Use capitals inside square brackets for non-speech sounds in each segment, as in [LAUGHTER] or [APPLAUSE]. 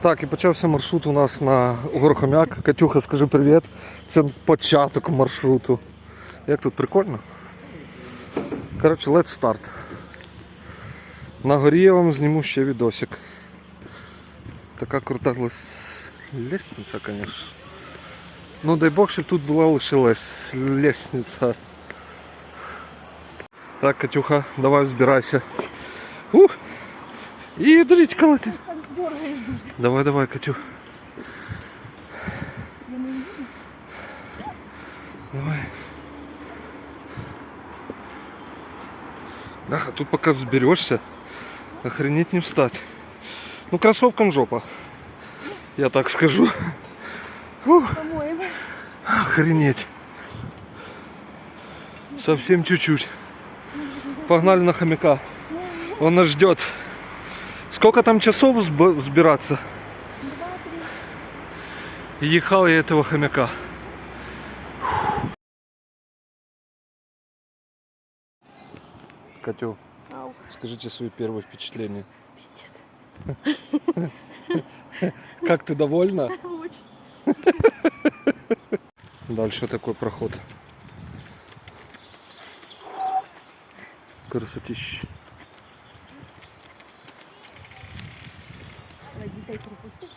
Так, і почався маршрут у нас на Горохом'як. Катюха, скажи привіт. Це початок маршруту. Як тут прикольно? Коротше, let's start. На горі я вам зніму ще відосик. Така крута лес... лестниця, звісно. Ну дай Бог, щоб тут була лише лес... лестниця. Так, Катюха, давай збирайся. Ух! І дорічка летить. Дергаєш дуже. Давай, давай, Катюх. Я не їду. Давай. Ах, а тут пока взберешься, охренеть не встать. Ну, кроссовкам жопа. Я так скажу. Ух, По-моєму. охренеть. Совсем чуть-чуть. Погнали на хомяка. Он нас ждет. Сколько там часов сб- взбираться? Два-три. И ехал я этого хомяка. Катю, Ау. скажите свои первые впечатления. Пиздец. [LAUGHS] Как ты довольна? [LAUGHS] Очень. Дальше такой проход. Красотища. Ой, Дітей пропустив.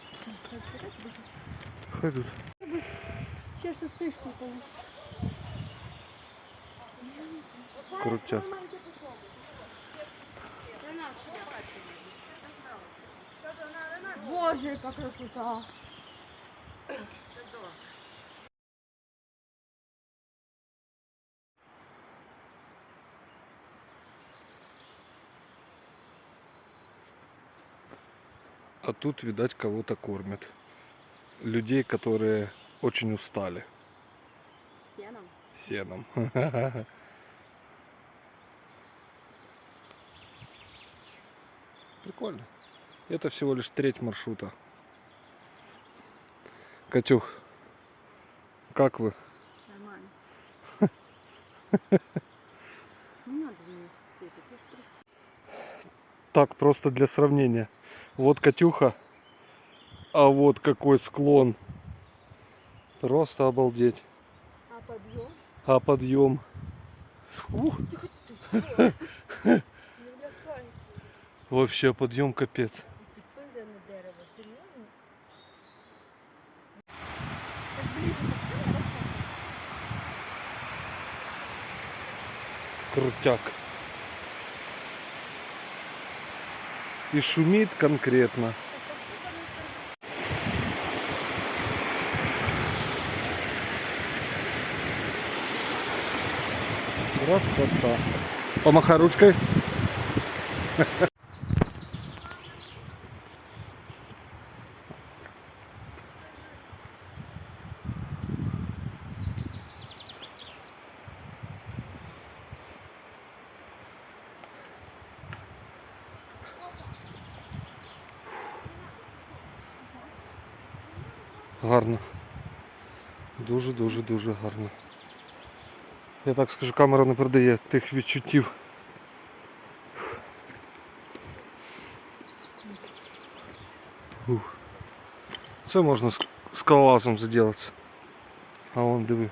Так, так, дуже. Хай тут. Сосишку колись. Крутяк. Боже, яка красота. А тут, видать, кого-то кормят. Людей, которые очень устали Сеном. сеном. Прикольно. Это всего лишь треть маршрута. Катюх, как вы? Нормально. Не надо мне светить, я спросила. Так, просто для сравнения. Вот Катюха, а вот какой склон. Просто обалдеть. А подъем? А подъем. Ух, вообще подъем капец. Крутяк. И шумит конкретно. Красота. Помахай ручкой. Гарно. Дуже-дуже дуже гарно. Я так скажу, камера не передає тих відчуттів. Ух. Це можна з скалолазом заділатися. А вон диви.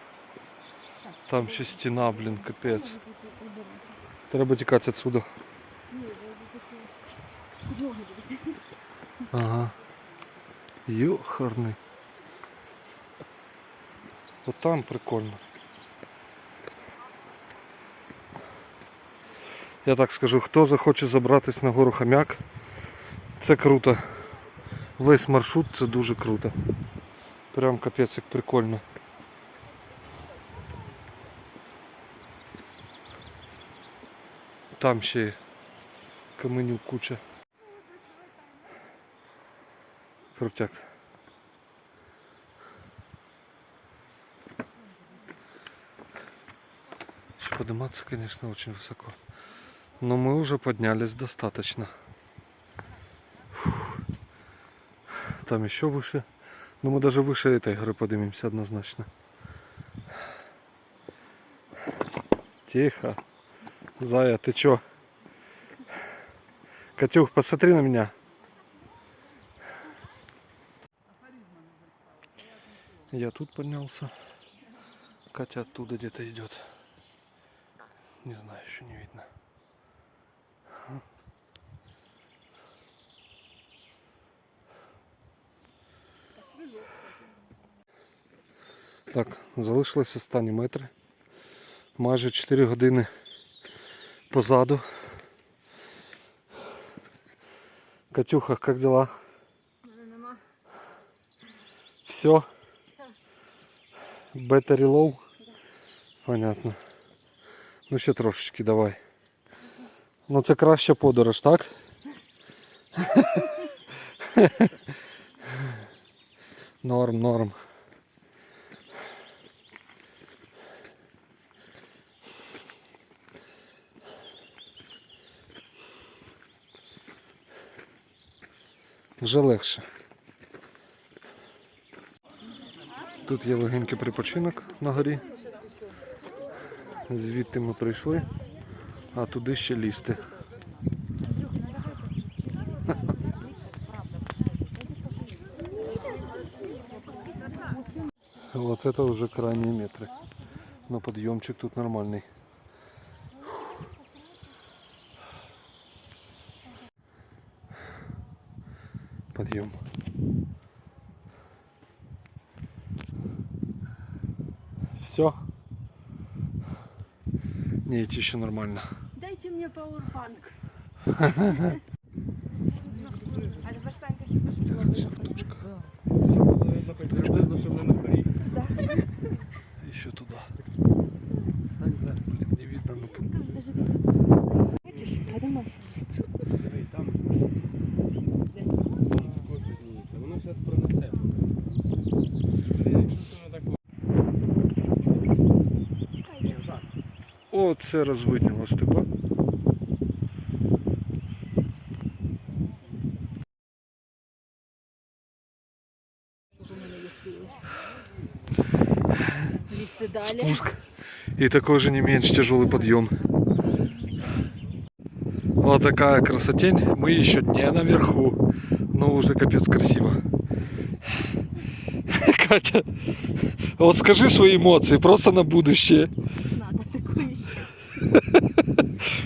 Там ще стіна, блін, капець. Треба тікати відсюди. Ні, я вже хотіла. Під ноги дивися. Ага. Йохарний. От там прикольно. Я так скажу, хто захоче забратись на гору Хам'як, це круто. Весь маршрут це дуже круто. Прям капець як прикольно. Там ще каменю куча. Крутяк. Подниматься, конечно, очень высоко. Но мы уже поднялись достаточно. Фух. Там еще выше. Но мы даже выше этой горы поднимемся однозначно. Тихо. Зая, ты чё? Катюх, посмотри на меня. Я тут поднялся. Катя оттуда где-то идет. Не знаю, еще не видно. Так, залишилось останні метри. Майже 4 години позаду. Катюха, як дела? Нема. Все. Battery low? Понятно. Ну ще трошечки давай. Ну це краща подорож, так? Норм, норм. Вже легше. Тут є легенький припочинок на горі. Звідти ми прийшли, а туди ще лізти. Вот это уже крайние метры. Но подъемчик тут нормальный. Подъем. Все. Не, идти еще нормально Дайте мне пауэрбанк. Все в тучках. Приблизно, що ми на горі. Еще туда. Блин, не видно, но тут. Хочешь, поднимайся быстро. Диви, там також видніється. Воно зараз пронесе. Диви, Якщо це не так О, це розвидніло степа. Далі. Спуск. И такой же не меньше тяжелый подъем. Вот такая красотень. Мы еще не наверху. Но уже капец красиво. [LAUGHS] Катя, вот скажи свои эмоции просто на будущее. Надо.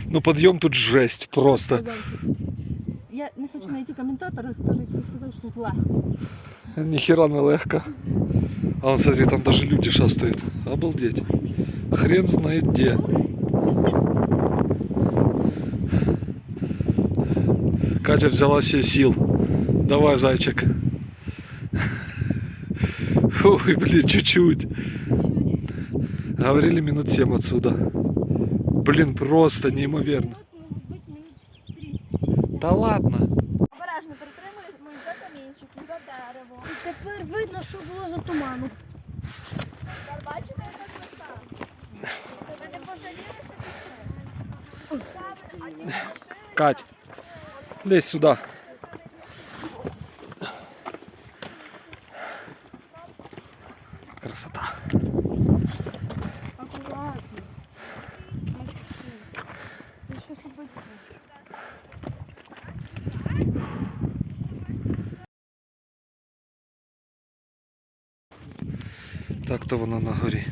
Ну подъем тут жесть просто. Я не хочу знайти коментатора, хто який сказав, що тут легко. Ни хера не легко. А вон, смотри, там даже люди шастают. Обалдеть. Хрен знает где. Катя взяла себе сил. Давай, зайчик. Ой, блин, чуть-чуть. Говорили минут 7 отсюда. Блин, просто неимоверно. Да ладно. Тепер видно, що було за туману. Тепер бачите, яка краса? Ви не пожаліли, що пішли? А ті машини Кать, лезь сюда. Красота. Акуратно. Максим. Ти що собі Так то воно на горі.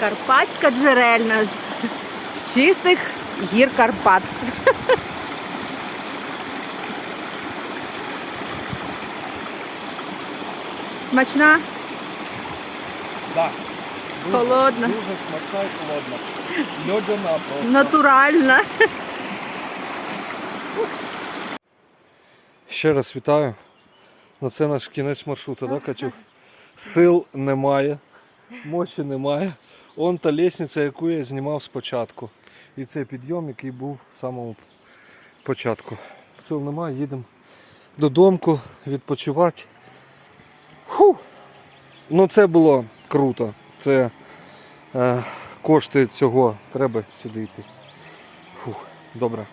Карпатська джерельна з чистих гір Карпат. Смачна, Так. холодна, Дуже смачна і холодна. Льодяна просто. натуральна. Ще раз вітаю. Ну це наш кінець маршруту, да, Катюх? Сил немає, мочі немає. Он та лісниця, яку я знімав спочатку. І це підйом, який був в самому початку. Сил немає, їдемо додому відпочивати. Фу! Ну це було круто. Це е, кошти цього треба сюди йти. Фух, добре.